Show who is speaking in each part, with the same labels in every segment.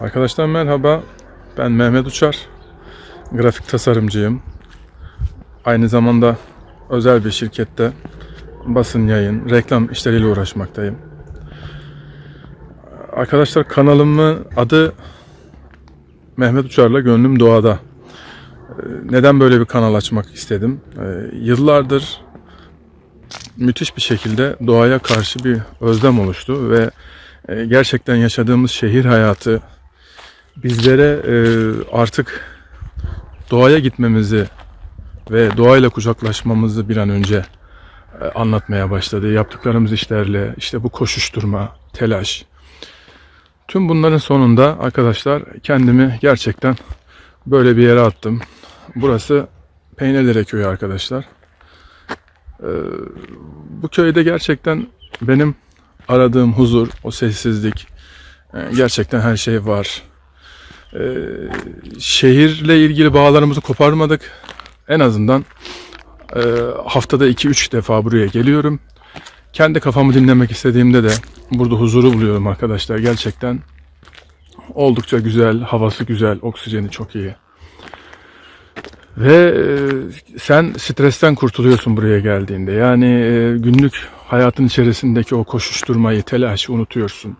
Speaker 1: Arkadaşlar merhaba. Ben Mehmet Uçar. Grafik tasarımcıyım. Aynı zamanda özel bir şirkette basın yayın, reklam işleriyle uğraşmaktayım. Arkadaşlar kanalımın adı Mehmet Uçar'la Gönlüm Doğada. Ee, Neden böyle bir kanal açmak istedim? Ee, Yıllardır müthiş bir şekilde doğaya karşı bir özlem oluştu ve e, gerçekten yaşadığımız şehir hayatı bizlere e, artık doğaya gitmemizi ve doğayla kucaklaşmamızı bir an önce e, anlatmaya başladı. Yaptıklarımız işlerle işte bu koşuşturma, telaş. Tüm bunların sonunda arkadaşlar kendimi gerçekten böyle bir yere attım. Burası Peynirlere köyü arkadaşlar. Ee, bu köyde gerçekten benim aradığım huzur, o sessizlik, e, gerçekten her şey var. Ee, şehirle ilgili bağlarımızı koparmadık. En azından e, haftada 2-3 defa buraya geliyorum. Kendi kafamı dinlemek istediğimde de burada huzuru buluyorum arkadaşlar. Gerçekten oldukça güzel, havası güzel, oksijeni çok iyi. Ve e, sen stresten kurtuluyorsun buraya geldiğinde. Yani e, günlük hayatın içerisindeki o koşuşturmayı, telaşı unutuyorsun.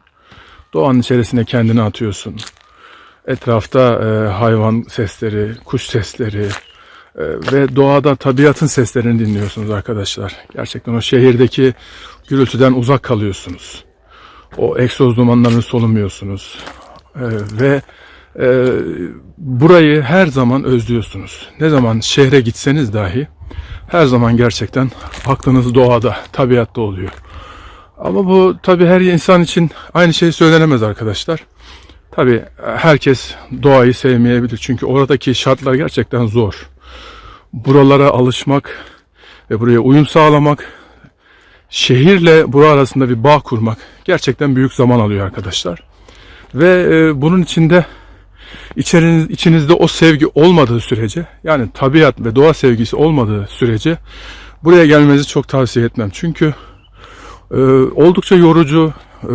Speaker 1: Doğanın içerisine kendini atıyorsun. Etrafta e, hayvan sesleri, kuş sesleri e, ve doğada tabiatın seslerini dinliyorsunuz arkadaşlar. Gerçekten o şehirdeki gürültüden uzak kalıyorsunuz. O egzoz dumanlarını solumuyorsunuz. E, ve e, burayı her zaman özlüyorsunuz. Ne zaman şehre gitseniz dahi her zaman gerçekten aklınız doğada, tabiatta oluyor. Ama bu tabi her insan için aynı şey söylenemez arkadaşlar. Tabi herkes doğayı sevmeyebilir. Çünkü oradaki şartlar gerçekten zor. Buralara alışmak ve buraya uyum sağlamak, şehirle bura arasında bir bağ kurmak gerçekten büyük zaman alıyor arkadaşlar. Ve e, bunun içinde içeriniz, içinizde o sevgi olmadığı sürece yani tabiat ve doğa sevgisi olmadığı sürece buraya gelmenizi çok tavsiye etmem. Çünkü e, oldukça yorucu e,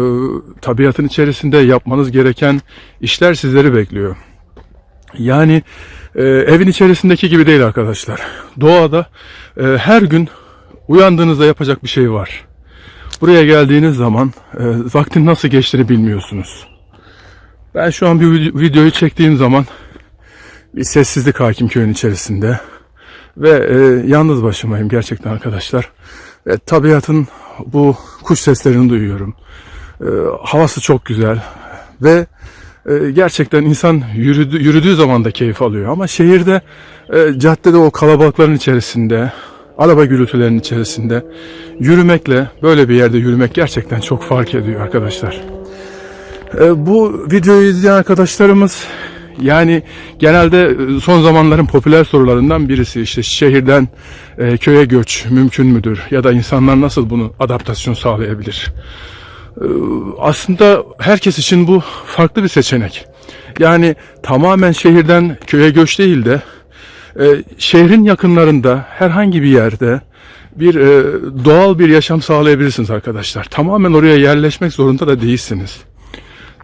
Speaker 1: tabiatın içerisinde yapmanız gereken işler sizleri bekliyor. Yani e, evin içerisindeki gibi değil arkadaşlar. Doğada e, her gün uyandığınızda yapacak bir şey var. Buraya geldiğiniz zaman e, vaktin nasıl geçtiğini bilmiyorsunuz. Ben şu an bir vid- videoyu çektiğim zaman bir sessizlik hakim köyün içerisinde ve e, yalnız başımayım gerçekten arkadaşlar. Ve tabiatın bu kuş seslerini duyuyorum. E, havası çok güzel ve e, gerçekten insan yürüdü, yürüdüğü zaman da keyif alıyor. Ama şehirde e, caddede o kalabalıkların içerisinde, araba gürültülerinin içerisinde yürümekle böyle bir yerde yürümek gerçekten çok fark ediyor arkadaşlar. E, bu videoyu izleyen arkadaşlarımız yani genelde son zamanların popüler sorularından birisi işte şehirden köye göç mümkün müdür ya da insanlar nasıl bunu adaptasyon sağlayabilir? E, aslında herkes için bu farklı bir seçenek. Yani tamamen şehirden köye göç değil de e, şehrin yakınlarında herhangi bir yerde bir e, doğal bir yaşam sağlayabilirsiniz arkadaşlar. Tamamen oraya yerleşmek zorunda da değilsiniz.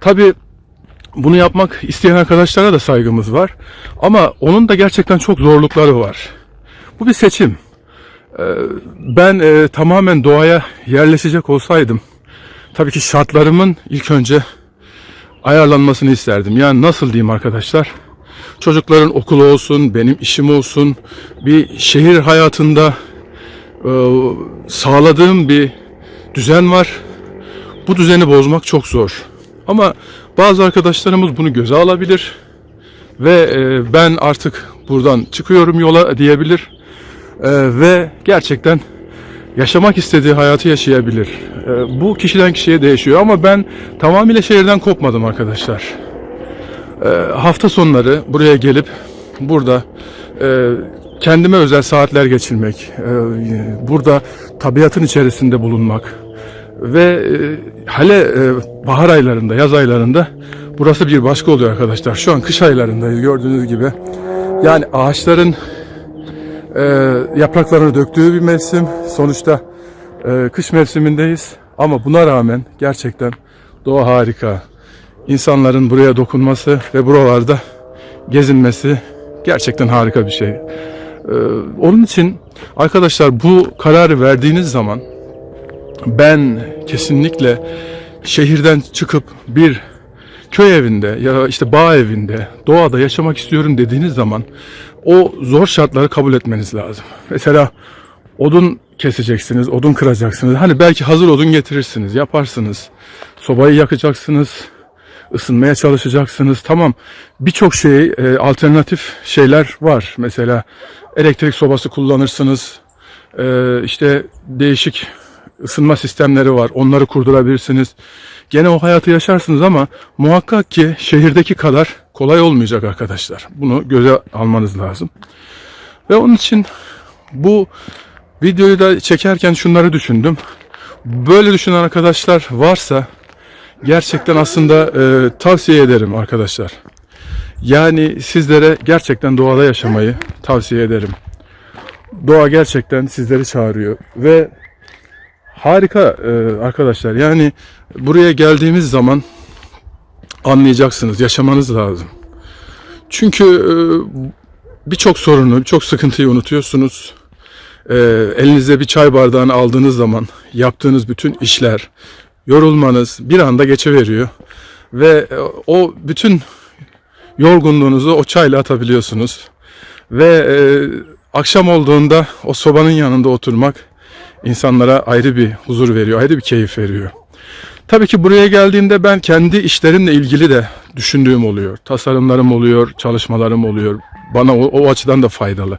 Speaker 1: Tabii bunu yapmak isteyen arkadaşlara da saygımız var. Ama onun da gerçekten çok zorlukları var. Bu bir seçim. Ee, Ben e, tamamen doğaya yerleşecek olsaydım, tabii ki şartlarımın ilk önce ayarlanmasını isterdim. Yani nasıl diyeyim arkadaşlar? Çocukların okulu olsun, benim işim olsun, bir şehir hayatında e, sağladığım bir düzen var. Bu düzeni bozmak çok zor. Ama bazı arkadaşlarımız bunu göze alabilir ve e, ben artık buradan çıkıyorum yola diyebilir E, ve gerçekten yaşamak istediği hayatı yaşayabilir. E, bu kişiden kişiye değişiyor ama ben tamamıyla şehirden kopmadım arkadaşlar. E, hafta sonları buraya gelip burada e, kendime özel saatler geçirmek, e, burada tabiatın içerisinde bulunmak ve e, hele e, bahar aylarında, yaz aylarında burası bir başka oluyor arkadaşlar. Şu an kış aylarındayız gördüğünüz gibi. Yani ağaçların e, yapraklarını döktüğü bir mevsim. Sonuçta e, kış mevsimindeyiz. Ama buna rağmen gerçekten doğa harika. insanların buraya dokunması ve buralarda gezinmesi gerçekten harika bir şey. Ee, onun için arkadaşlar bu kararı verdiğiniz zaman ben kesinlikle şehirden çıkıp bir köy evinde ya işte bağ evinde, doğada yaşamak istiyorum dediğiniz zaman o zor şartları kabul etmeniz lazım. Mesela odun keseceksiniz, odun kıracaksınız. Hani belki hazır odun getirirsiniz, yaparsınız. Sobayı yakacaksınız, ısınmaya çalışacaksınız. Tamam birçok şey e, alternatif şeyler var. Mesela elektrik sobası kullanırsınız. E, işte değişik ısınma sistemleri var. Onları kurdurabilirsiniz. Gene o hayatı yaşarsınız ama muhakkak ki şehirdeki kadar kolay olmayacak arkadaşlar. Bunu göze almanız lazım. Ve onun için bu videoyu da çekerken şunları düşündüm. Böyle düşünen arkadaşlar varsa gerçekten aslında e, tavsiye ederim arkadaşlar. Yani sizlere gerçekten doğada yaşamayı tavsiye ederim. Doğa gerçekten sizleri çağırıyor ve harika e, arkadaşlar. Yani buraya geldiğimiz zaman anlayacaksınız, yaşamanız lazım. Çünkü e, birçok sorunu, birçok sıkıntıyı unutuyorsunuz. E, elinize bir çay bardağını aldığınız zaman yaptığınız bütün işler, yorulmanız bir anda geçiveriyor. Ve e, o bütün yorgunluğunuzu o çayla atabiliyorsunuz. Ve akşam olduğunda o sobanın yanında oturmak insanlara ayrı bir huzur veriyor, ayrı bir keyif veriyor. Tabii ki buraya geldiğimde ben kendi işlerimle ilgili de düşündüğüm oluyor. Tasarımlarım oluyor, çalışmalarım oluyor. Bana o, o açıdan da faydalı.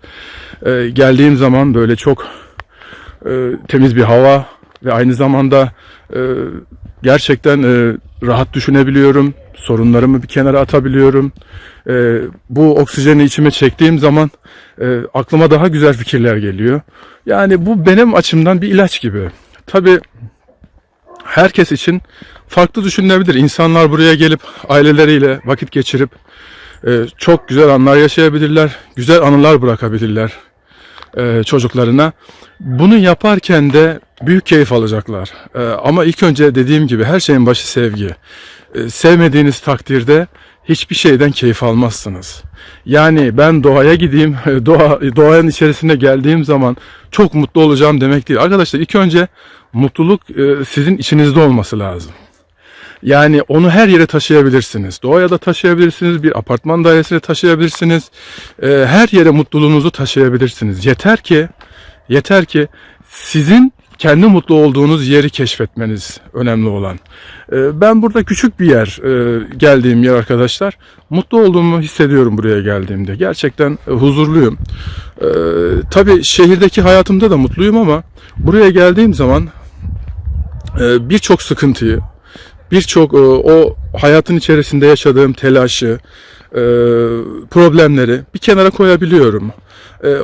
Speaker 1: Ee, geldiğim zaman böyle çok e, temiz bir hava ve aynı zamanda e, gerçekten e, rahat düşünebiliyorum. Sorunlarımı bir kenara atabiliyorum. E, bu oksijeni içime çektiğim zaman e, aklıma daha güzel fikirler geliyor. Yani bu benim açımdan bir ilaç gibi. Tabii herkes için farklı düşünülebilir. İnsanlar buraya gelip aileleriyle vakit geçirip e, çok güzel anlar yaşayabilirler, güzel anılar bırakabilirler e, çocuklarına. Bunu yaparken de büyük keyif alacaklar. E, ama ilk önce dediğim gibi her şeyin başı sevgi. Sevmediğiniz takdirde hiçbir şeyden keyif almazsınız. Yani ben doğaya gideyim, doğa, doğanın içerisine geldiğim zaman çok mutlu olacağım demek değil. Arkadaşlar ilk önce mutluluk e, sizin içinizde olması lazım. Yani onu her yere taşıyabilirsiniz. Doğaya da taşıyabilirsiniz, bir apartman dairesine taşıyabilirsiniz. E, her yere mutluluğunuzu taşıyabilirsiniz. Yeter ki, yeter ki sizin kendi mutlu olduğunuz yeri keşfetmeniz önemli olan. E, ben burada küçük bir yer, e, geldiğim yer arkadaşlar. Mutlu olduğumu hissediyorum buraya geldiğimde. Gerçekten e, huzurluyum. E, tabii şehirdeki hayatımda da mutluyum ama buraya geldiğim zaman e, birçok sıkıntıyı, birçok o hayatın içerisinde yaşadığım telaşı, problemleri bir kenara koyabiliyorum.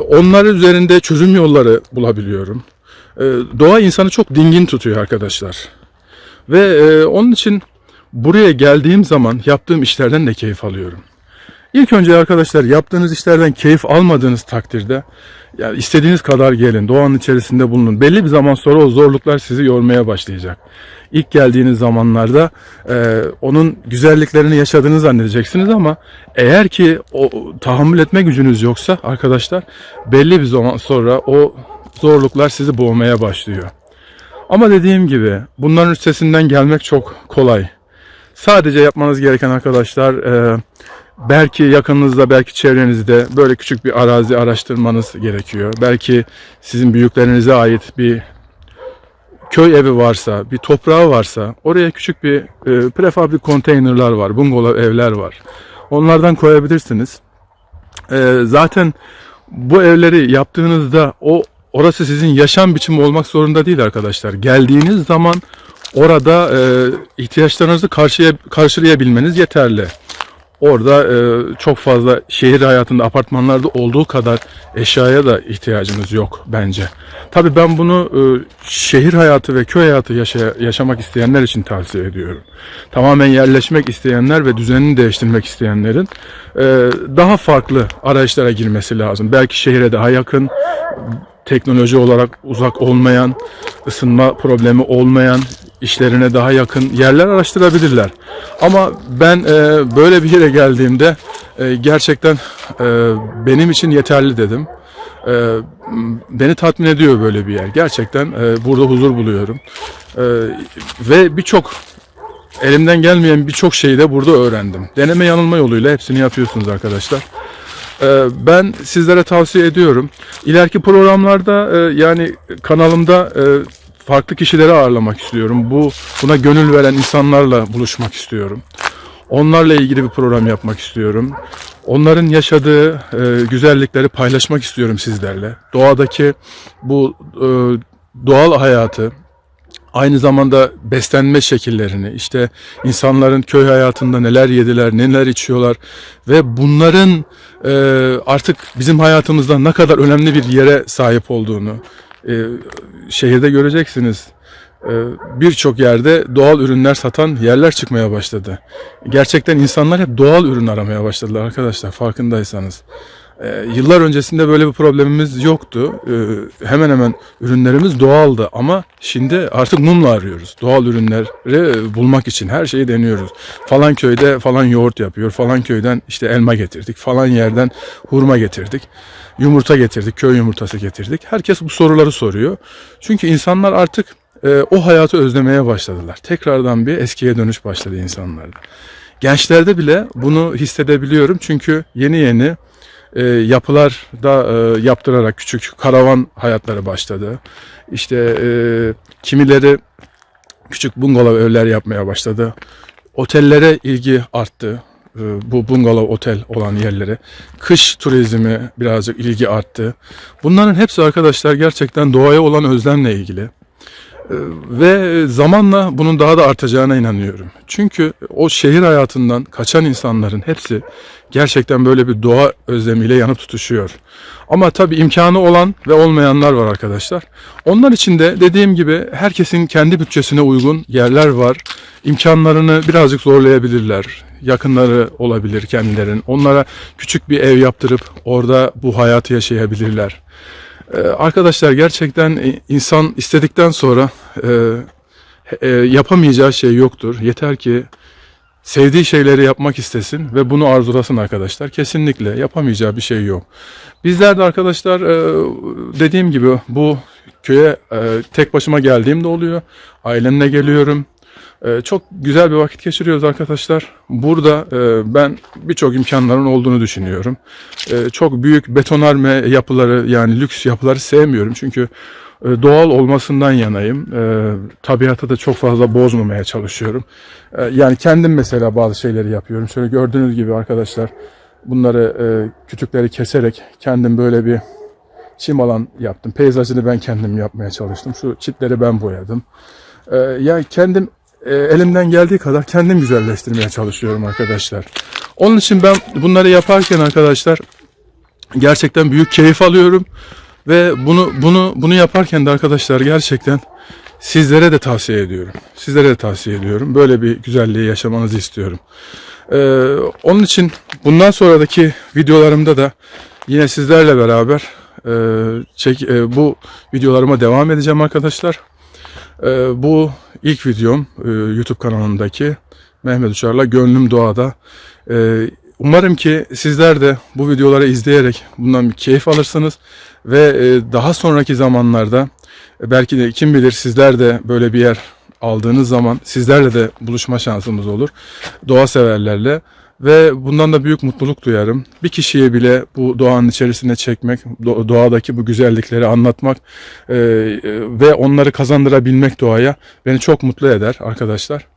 Speaker 1: Onlar üzerinde çözüm yolları bulabiliyorum. E, doğa insanı çok dingin tutuyor arkadaşlar. Ve e, onun için buraya geldiğim zaman yaptığım işlerden de keyif alıyorum. İlk önce arkadaşlar yaptığınız işlerden keyif almadığınız takdirde yani istediğiniz kadar gelin, doğanın içerisinde bulunun. Belli bir zaman sonra o zorluklar sizi yormaya başlayacak. İlk geldiğiniz zamanlarda e, onun güzelliklerini yaşadığını zannedeceksiniz ama eğer ki o tahammül etme gücünüz yoksa arkadaşlar belli bir zaman sonra o zorluklar sizi boğmaya başlıyor. Ama dediğim gibi bunların üstesinden gelmek çok kolay. Sadece yapmanız gereken arkadaşlar e, belki yakınınızda belki çevrenizde böyle küçük bir arazi araştırmanız gerekiyor. Belki sizin büyüklerinize ait bir köy evi varsa, bir toprağı varsa oraya küçük bir e, prefabrik konteynerlar var, bungalov evler var. Onlardan koyabilirsiniz. E, zaten bu evleri yaptığınızda o orası sizin yaşam biçimi olmak zorunda değil arkadaşlar. Geldiğiniz zaman orada e, ihtiyaçlarınızı karşıya, karşılayabilmeniz yeterli. Orada e, çok fazla şehir hayatında apartmanlarda olduğu kadar eşyaya da ihtiyacınız yok bence. Tabii ben bunu e, şehir hayatı ve köy hayatı yaşa, yaşamak isteyenler için tavsiye ediyorum. Tamamen yerleşmek isteyenler ve düzenini değiştirmek isteyenlerin e, daha farklı arayışlara girmesi lazım. Belki şehire daha yakın, teknoloji olarak uzak olmayan, ısınma problemi olmayan, işlerine daha yakın yerler araştırabilirler. Ama ben e, böyle bir yere geldiğimde e, gerçekten e, benim için yeterli dedim. E, beni tatmin ediyor böyle bir yer. Gerçekten e, burada huzur buluyorum. E, ve birçok elimden gelmeyen birçok şeyi de burada öğrendim. Deneme yanılma yoluyla hepsini yapıyorsunuz arkadaşlar. Ee, Ben sizlere tavsiye ediyorum. İleriki programlarda e, yani kanalımda e, farklı kişileri ağırlamak istiyorum. Bu buna gönül veren insanlarla buluşmak istiyorum. Onlarla ilgili bir program yapmak istiyorum. Onların yaşadığı e, güzellikleri paylaşmak istiyorum sizlerle. Doğadaki bu e, doğal hayatı, aynı zamanda beslenme şekillerini, işte insanların köy hayatında neler yediler, neler içiyorlar ve bunların e, artık bizim hayatımızda ne kadar önemli bir yere sahip olduğunu e, şehirde göreceksiniz. E, Birçok yerde doğal ürünler satan yerler çıkmaya başladı. Gerçekten insanlar hep doğal ürün aramaya başladılar arkadaşlar farkındaysanız. Ee, yıllar öncesinde böyle bir problemimiz yoktu. Ee, hemen hemen ürünlerimiz doğaldı ama şimdi artık mumla arıyoruz. Doğal ürünleri bulmak için her şeyi deniyoruz. Falan köyde falan yoğurt yapıyor. Falan köyden işte elma getirdik. Falan yerden hurma getirdik. Yumurta getirdik. Köy yumurtası getirdik. Herkes bu soruları soruyor. Çünkü insanlar artık e, o hayatı özlemeye başladılar. Tekrardan bir eskiye dönüş başladı insanlarda. Gençlerde bile bunu hissedebiliyorum çünkü yeni yeni e, yapılar da e, yaptırarak küçük karavan hayatları başladı. İşte e, kimileri küçük bungalov evler yapmaya başladı. Otellere ilgi arttı. E, bu bungalov otel olan yerlere. Kış turizmi birazcık ilgi arttı. Bunların hepsi arkadaşlar gerçekten doğaya olan özlemle ilgili. Ee, Ve zamanla bunun daha da artacağına inanıyorum. Çünkü o şehir hayatından kaçan insanların hepsi gerçekten böyle bir doğa özlemiyle yanıp tutuşuyor. Ama tabii imkanı olan ve olmayanlar var arkadaşlar. Onlar için de dediğim gibi herkesin kendi bütçesine uygun yerler var. İmkanlarını birazcık zorlayabilirler. Yakınları olabilir kendilerinin. Onlara küçük bir ev yaptırıp orada bu hayatı yaşayabilirler. Ee, Arkadaşlar gerçekten insan istedikten sonra e, e, yapamayacağı şey yoktur. Yeter ki sevdiği şeyleri yapmak istesin ve bunu arzulasın arkadaşlar. Kesinlikle yapamayacağı bir şey yok. Bizler de arkadaşlar e, dediğim gibi bu köye e, tek başıma geldiğimde oluyor. Ailemle geliyorum. E, Çok güzel bir vakit geçiriyoruz arkadaşlar. Burada e, ben birçok imkanların olduğunu düşünüyorum. E, Çok büyük betonarme yapıları yani lüks yapıları sevmiyorum. Çünkü e, doğal olmasından yanayım. E, Tabiatı da çok fazla bozmamaya çalışıyorum. E, Yani kendim mesela bazı şeyleri yapıyorum. Şöyle gördüğünüz gibi arkadaşlar bunları e, kütükleri keserek kendim böyle bir çim alan yaptım. Peyzajını ben kendim yapmaya çalıştım. Şu çitleri ben boyadım. Ee, yani kendim e, elimden geldiği kadar kendim güzelleştirmeye çalışıyorum arkadaşlar. Onun için ben bunları yaparken arkadaşlar gerçekten büyük keyif alıyorum ve bunu bunu bunu yaparken de arkadaşlar gerçekten sizlere de tavsiye ediyorum. Sizlere de tavsiye ediyorum. Böyle bir güzelliği yaşamanızı istiyorum. Ee, onun için bundan sonraki videolarımda da yine sizlerle beraber e, çek, e, bu videolarıma devam edeceğim arkadaşlar. Ee, bu ilk videom e, YouTube kanalımdaki Mehmet Uçar'la Gönlüm Doğada. Ee, umarım ki sizler de bu videoları izleyerek bundan bir keyif alırsınız ve e, daha sonraki zamanlarda e, belki de kim bilir sizler de böyle bir yer aldığınız zaman sizlerle de buluşma şansımız olur. Doğa severlerle ve bundan da büyük mutluluk duyarım. Bir kişiye bile bu doğanın içerisine çekmek, do- doğadaki bu güzellikleri anlatmak e, e, ve onları kazandırabilmek doğaya beni çok mutlu eder arkadaşlar.